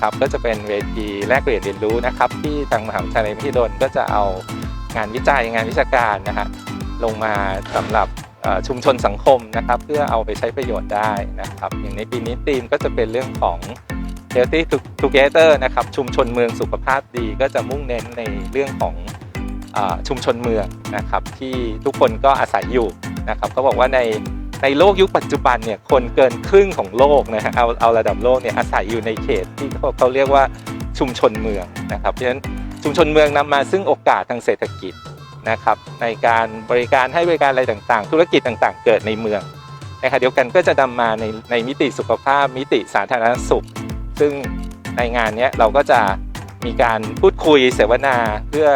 ครับก็จะเป็นเวทีแลกเปลี่ยนเรียนรู้นะครับ ที่ทางมหาวิทยาลัยมหิดลก็จะเอางานวิจัยงานวิชาการนะฮะลงมาสำหรับชุมชนสังคมนะครับ เพื่อเอาไปใช้ประโยชน์ได้นะครับ อย่างในปีนี้ธีมก็จะเป็นเรื่องของ Healthy Together นะครับชุมชนเมืองสุขภาพดีก็จะมุ่งเน้นในเรื่องของอชุมชนเมืองนะครับ ที่ทุกคนก็อาศัยอยู่นะครับก็บอกว่าใน ในโลกยุคปัจจุบันเนี่ยคนเกินครึ่งของโลกนะฮะเอาเอาระดับโลกเนี่ยอาศัยอยู่ในเขตที่เขาเขาเรียกว่าชุมชนเมืองนะครับเพราะฉะนั้นชุมชนเมืองนำมาซึ่งโอกาสทางเศรษฐกิจนะครับในการบริการให้บริการอะไรต่างๆ ธุรกิจต่างๆ เกิดในเมืองนะคะเดียวกันก็จะนำมาในในมิติสุขภาพมิติสาธารณสุข ซึ่งในงานนี้เราก็จะมีการพูดคุยเสวนาเพื่อ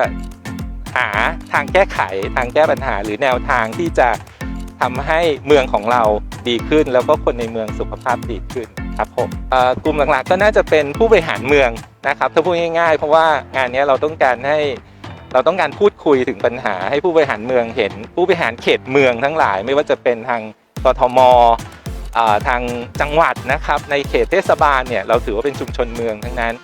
หาทางแก้ไขทางแก้ปัญหา หรือแนวทางที่จะ ทำให้เมืองของเราดีขึ้น แล้วก็คนในเมืองสุขภาพดีขึ้นครับผมกลุ่มหลักๆก็น่าจะเป็นผู้บริหารเมืองนะครับถ้าพูดง่าย ๆ เพราะว่างานนี้เราต้องการให้เราต้องการพูดคุยถึงปัญหาให้ผู้บริหารเมืองเห็น ผู้บริหารเขตเมืองทั้งหลาย ไม่ว่าจะเป็นทางกทมทางจังหวัดนะครับในเขตเทศบาลเนี่ยเราถือว่าเป็นชุมชนเมืองทั้งนั้น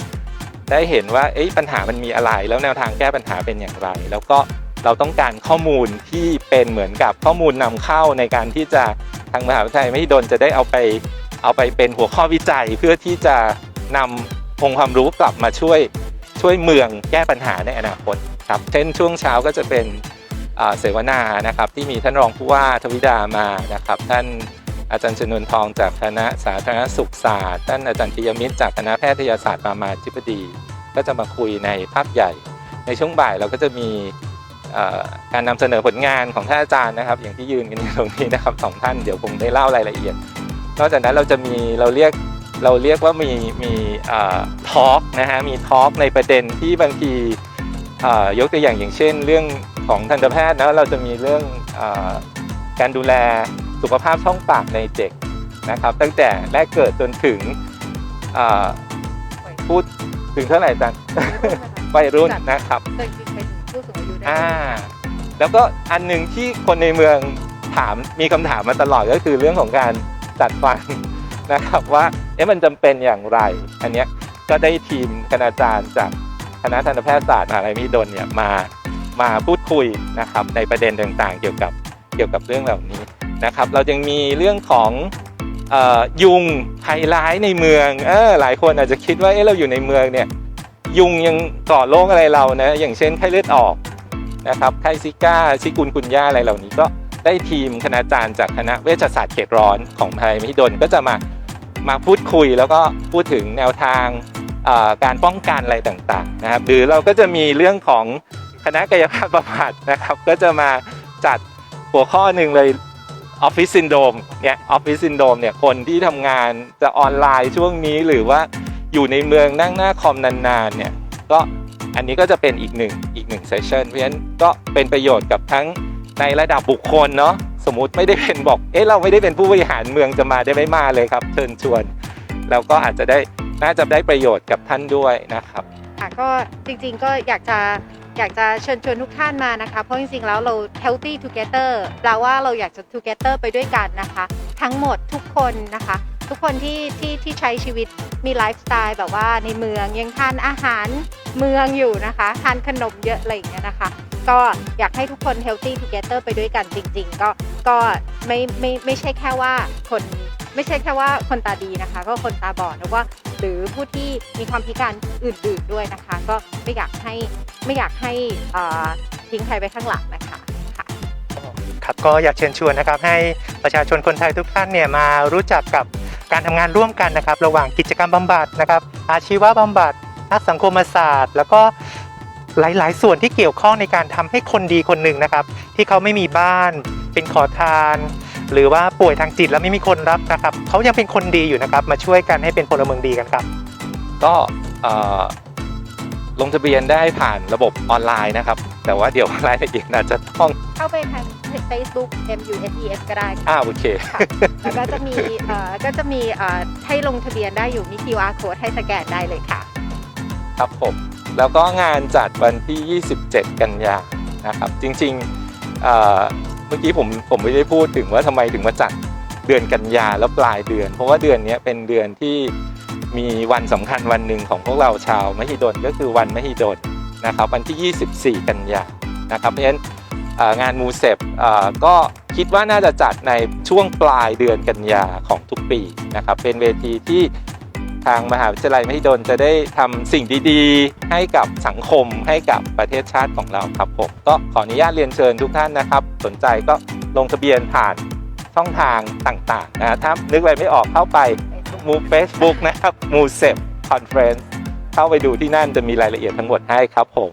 ได้เห็นว่าปัญหามันมีอะไรแล้วแนวทางแก้ปัญหาเป็นอย่างไร แล้วก็ เราต้องการข้อมูลที่เป็นเหมือนกับข้อมูลนำเข้าในการที่จะทางมหาวิทยาลัยไมหิดลจะได้เอาไปเอาไปเป็นหัวข้อวิจัยเพื่อที่จะนำองค์ความรู้กลับมาช่วยช่วยเมืองแก้ปัญหาในอนาคตครับเช่นช่วงเช้าก็จะเป็นเสวนานะครับที่มีท่านรองผู้ว่าทวิดามานะครับ ท่านอาจารย์ชนวนทองจากคณะสาธารณสุขศาสตร์ท่านอาจารย์ปิยมิตรจากคณะแพทยศาสตร์รามาธิบดี ก็จะมาคุยในภาพใหญ่ ในช่วงบ่ายเราก็จะมี การนำเสนอผลงานของท่านอาจารย์นะครับ อย่างที่ยืนกันอยู่ตรงนี้นะครับสองท่านเดี๋ยวผมได้เล่ารายละเอียดนอกจากนั้นเราจะมีเราเรียกเราเรียกว่ามีมีทอล์กนะฮะมีทอล์กในประเด็นที่บางทีเอ่อยกตัวอย่างอย่างเช่น เรื่องของทันตแพทย์นะเราจะมีเรื่องเออการดูแลสุขภาพช่องปากในเด็กนะครับ ตั้งแต่แรกเกิดจนถึงเอ่อพูดถึงเท่าไหร่จังวัยรุ่นนะครับเคยไปถึง ผู้สูงอายุได้อ่าแล้วก็อันหนึ่งที่คนในเมืองถามมีคำถามมาตลอดก็คือเรื่องของการจัดฟันนะครับว่าเอ๊ะมันจำเป็นอย่างไร อันเนี้ยก็ได้ทีมคณาจารย์จากคณะทันตแพทยศาสตร์มหาลัยมหิดลเนี่ยมามาพูดคุยนะครับในประเด็นต่างๆ เกี่ยวกับเกี่ยวกับเรื่องเหล่านี้นะครับ เรายังมีเรื่องของออยุงภัยร้ายในเมืองเออหลายคนอาจจะคิดว่าเอ๊ะเราอยู่ในเมืองเนี่ย ยุงยังก่อโรคอะไรเรานะอย่างเช่นไข้เลือดออกนะครับไข้ซิก้าชิกุนกุนย่าอะไรเหล่านี้ก็ได้ทีมคณาจารย์จากคณะเวชศาสตร์เขตร้อนของไทยมหิดลก็จะมามาพูดคุยแล้วก็พูดถึงแนวทางการป้องกันอะไรต่างๆนะครับหรือเราก็จะมีเรื่องของคณะกายภาพบำบัดนะครับ ก็จะมาจัดหัวข้อหนึ่งเลยออฟฟิศซินโดมเนี่ยออฟฟิศซินโดมเนี่ยคนที่ทำงานจะออนไลน์ช่วงนี้หรือว่า อยู่ในเมืองนั่งหน้าคอมนานๆเนี่ยก็อันนี้ก็จะเป็นอีกหนึ่งอีกหนึ่งเซสชันเพราะฉะนั้นก็เป็นประโยชน์กับทั้งในระดับบุคคลเนาะสมมติไม่ได้เป็นบอกเอ๊ะเราไม่ได้เป็นผู้บริหารเมืองจะมาได้ไม่มาเลยครับ เชิญชวน แล้วก็อาจจะได้น่าจะได้ประโยชน์กับท่านด้วยนะครับค่ะก็จริงๆก็อยากจะอยากจะเชิญชวนทุกท่านมานะคะ เพราะจริงๆแล้วเรา healthy together แปลว่าเราอยากจะ together ไปด้วยกันนะคะ ทั้งหมดทุกคนนะคะ ทุกคนที่ที่ที่ใช้ชีวิตมีไลฟ์สไตล์แบบว่าในเมืองยังทานอาหารเมืองอยู่นะคะ ทานขนมเยอะอะไรอย่างเงี้ยนะคะ ก็อยากให้ทุกคน healthy together ไปด้วยกันจริง ๆ ก็ก็ไม่ไม่ไม่ใช่แค่ว่าคนไม่ใช่แค่ว่าคนตาดีนะคะ ก็คนตาบอดหรือว่าหรือผู้ที่มีความพิการอื่นๆด้วยนะคะ ก็ไม่อยากให้ไม่อยากให้อ่อทิ้งใครไปข้างหลังนะคะครับก็อยากเชิญชวนนะครับให้ประชาชนคนไทยทุกท่านเนี่ยมารู้จักกับ การทำงานร่วมกันนะครับ ระหว่างกิจกรรมบำบัดนะครับ อาชีวบำบัดนักสังคมศาสตร์ แล้วก็หลาย ๆ ส่วนที่เกี่ยวข้องในการทำให้คนดีคนหนึ่งนะครับ ที่เขาไม่มีบ้าน เป็นขอทาน หรือว่าป่วยทางจิตแล้วไม่มีคนรับนะครับเขายังเป็นคนดีอยู่นะครับ มาช่วยกันให้เป็นพลเมืองดีกันครับ ก็ลงทะเบียนได้ผ่านระบบออนไลน์นะครับ แต่ว่าเดี๋ยวรายละเอียดอาจจะต้องเข้าไปทาง Facebook M U S E S ก็ได้ค่ะอ้าวโอเค แล้วก็จะมีเอ่อก็จะมีเอ่อให้ลงทะเบียนได้อยู่มี QR code ให้สแกนได้เลยค่ะ ครับผมแล้วก็งานจัดวันที่ 27 กันยานะครับ จริงๆเอ่อเมื่อกี้ผมผมไม่ได้พูดถึงว่าทำไมถึงมาจัดเดือนกันยาแล้วปลายเดือน เพราะว่าเดือนนี้เป็นเดือนที่มีวันสำคัญวันหนึ่งของพวกเราชาวมหิดลก็คือวันมหิดล นะครับวันที่ 24 กันยายนนะครับเพราะฉะนั้นงานมูเซปก็คิดว่าน่าจะจัดในช่วงปลายเดือนกันยาของทุกปีนะครับเป็นเวทีที่ทางมหาวิทยาลัยมหิดลจะได้ทำสิ่งดีๆ ให้กับสังคมให้กับประเทศชาติของเราครับผมก็ขออนุญาตเรียนเชิญทุกท่านนะครับ สนใจก็ลงทะเบียนผ่านช่องทางต่างๆนะถ้านึกอะไรไม่ออกเข้าไปมูเฟซบุ๊กนะครับมูเซปคอนเฟรนซ์ เข้าไปดูที่นั่นจะมีรายละเอียดทั้งหมดให้ครับผม